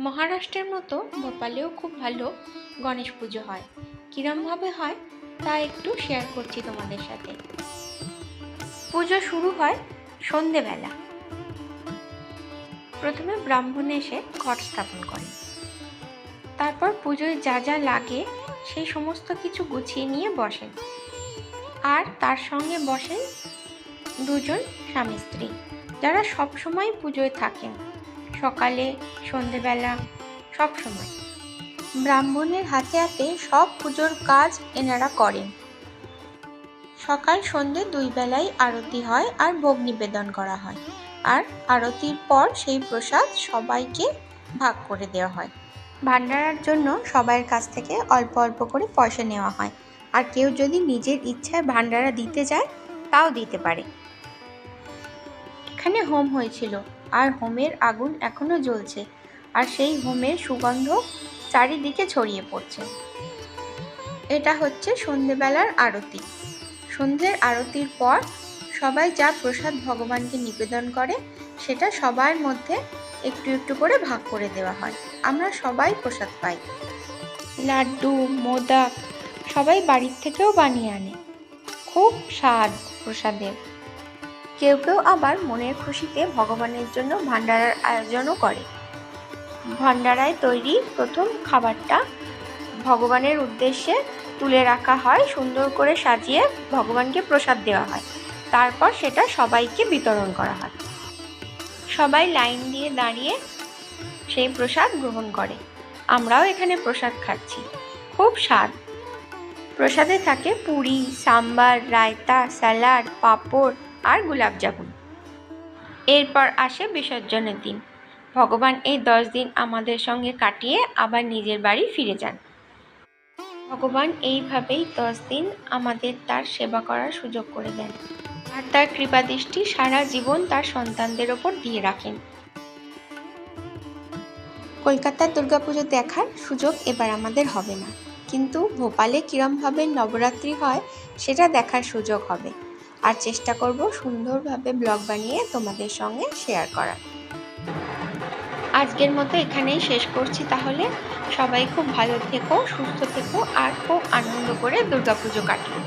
মহারাষ্ট্রের মতো ভোপালেও খুব ভালো গণেশ পুজো হয়। কীরমভাবে হয়, তা একটু শেয়ার করছি তোমাদের সাথে। পুজো শুরু হয় সন্ধেবেলা। প্রথমে ব্রাহ্মণ এসে ঘট স্থাপন করেন তারপর পুজোয় যা যা লাগে সেই সমস্ত কিছু গুছিয়ে নিয়ে বসেন। আর তার সঙ্গে বসেন দুজন স্বামী স্ত্রী যারা সবসময় পুজোয় থাকেন। সকালে, সন্ধেবেলা, সব সময়। ব্রাহ্মণের হাতে হাতে সব পুজোর কাজ এনারা করেন। সকাল, সন্ধে দুই বেলায় আরতি হয় আর ভোগ নিবেদন করা হয়। আর আরতির পর সেই প্রসাদ সবাইকে ভাগ করে দেওয়া হয়। ভান্ডারার জন্য সবাইয়ের কাছ থেকে অল্প অল্প করে পয়সা নেওয়া হয়। আর কেউ যদি নিজের ইচ্ছায় ভান্ডারা দিতে চায়, তাও দিতে পারে। এখানে হোম হয়েছিল। আর হোমের আগুন এখনও জ্বলছে, আর সেই হোমের সুগন্ধ চারিদিকে ছড়িয়ে পড়ছে। এটা হচ্ছে সন্ধেবেলার আরতি। সন্ধ্যের আরতির পর সবাই যা প্রসাদ ভগবানকে নিবেদন করে, সেটা সবার মধ্যে একটু একটু করে ভাগ করে দেওয়া হয়। আমরা সবাই প্রসাদ পাই। লাড্ডু, মোদক সবাই বাড়ির থেকেও বানিয়ে আনে। খুব স্বাদ প্রসাদের। কেউ কেউ আবার মনের খুশিতে ভগবানের জন্য ভান্ডারার আয়োজনও করে। ভান্ডারায় তৈরি প্রথম খাবারটা ভগবানের উদ্দেশ্যে তুলে রাখা হয়, সুন্দর করে সাজিয়ে ভগবানকে প্রসাদ দেওয়া হয়। তারপর সেটা সবাইকে বিতরণ করা হয়। সবাই লাইন দিয়ে দাঁড়িয়ে সেই প্রসাদ গ্রহণ করে। আমরাও এখানে প্রসাদ খাচ্ছি। খুব স্বাদ। প্রসাদে থাকে পুরি, সাম্বার, রায়তা, স্যালাড, পাঁপড় আর গোলাপজামুন এরপর আসে বিসর্জনের দিন। ভগবান এই দশ দিন আমাদের সঙ্গে কাটিয়ে আবার নিজের বাড়ি ফিরে যান। ভগবান এইভাবেই দশ দিন আমাদের তার সেবা করার সুযোগ করে দেন আর তার কৃপাদৃষ্টি সারা জীবন তার সন্তানদের ওপর দিয়ে রাখেন। কলকাতার দুর্গাপুজো দেখার সুযোগ এবার আমাদের হবে না। কিন্তু ভোপালে কীরমভাবে নবরাত্রি হয়, সেটা দেখার সুযোগ হবে। আর চেষ্টা করব সুন্দরভাবে ব্লগ বানিয়ে তোমাদের সঙ্গে শেয়ার করার। আজকের মতো এখানেই শেষ করছি তাহলে। সবাই খুব ভালো থেকো, সুস্থ থেকো, আর খুব আনন্দ করে দুর্গাপুজো কাটিও।